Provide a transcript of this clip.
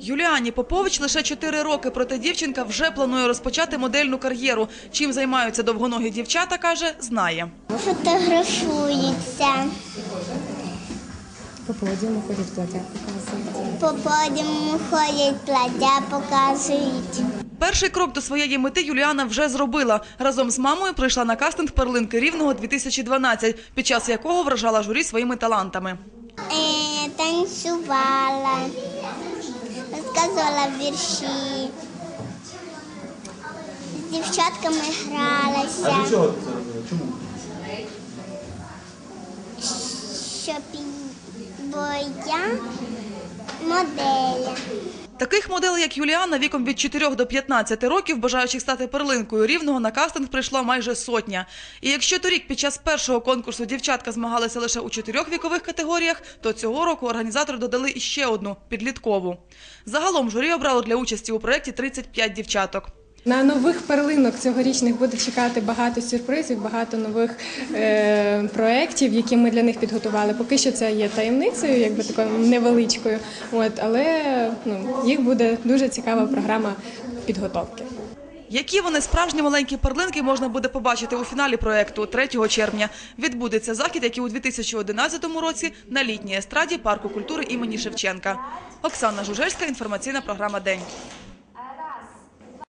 Юліані Попович лише 4 роки, проте дівчинка вже планує розпочати модельну кар'єру. Чим займаються довгоногі дівчата, каже, знає. Фотографуються, По подіуму ходять плаття показують. по подіуму ходять, плаття показують. Перший крок до своєї мети Юліана вже зробила. Разом з мамою прийшла на кастинг перлинки Рівного 2012, під час якого вражала журі своїми талантами. Е, танцювала, розказувала вірші, з дівчатками гралася. А для чого ти це робила? Чому? Щоб бо я модель. Таких моделей, як Юліана, віком від 4 до 15 років, бажаючих стати перлинкою рівного, на кастинг прийшла майже сотня. І якщо торік під час першого конкурсу дівчатка змагалися лише у чотирьох вікових категоріях, то цього року організатори додали іще одну підліткову. Загалом журі обрало для участі у проєкті 35 дівчаток. На нових перлинок цьогорічних буде чекати багато сюрпризів, багато нових е, проєктів, які ми для них підготували. Поки що це є таємницею, якби такою невеличкою. От, але ну, їх буде дуже цікава програма підготовки. Які вони справжні маленькі перлинки можна буде побачити у фіналі проекту 3 червня. Відбудеться захід, який у 2011 році на літній естраді парку культури імені Шевченка. Оксана Жужельська, інформаційна програма День.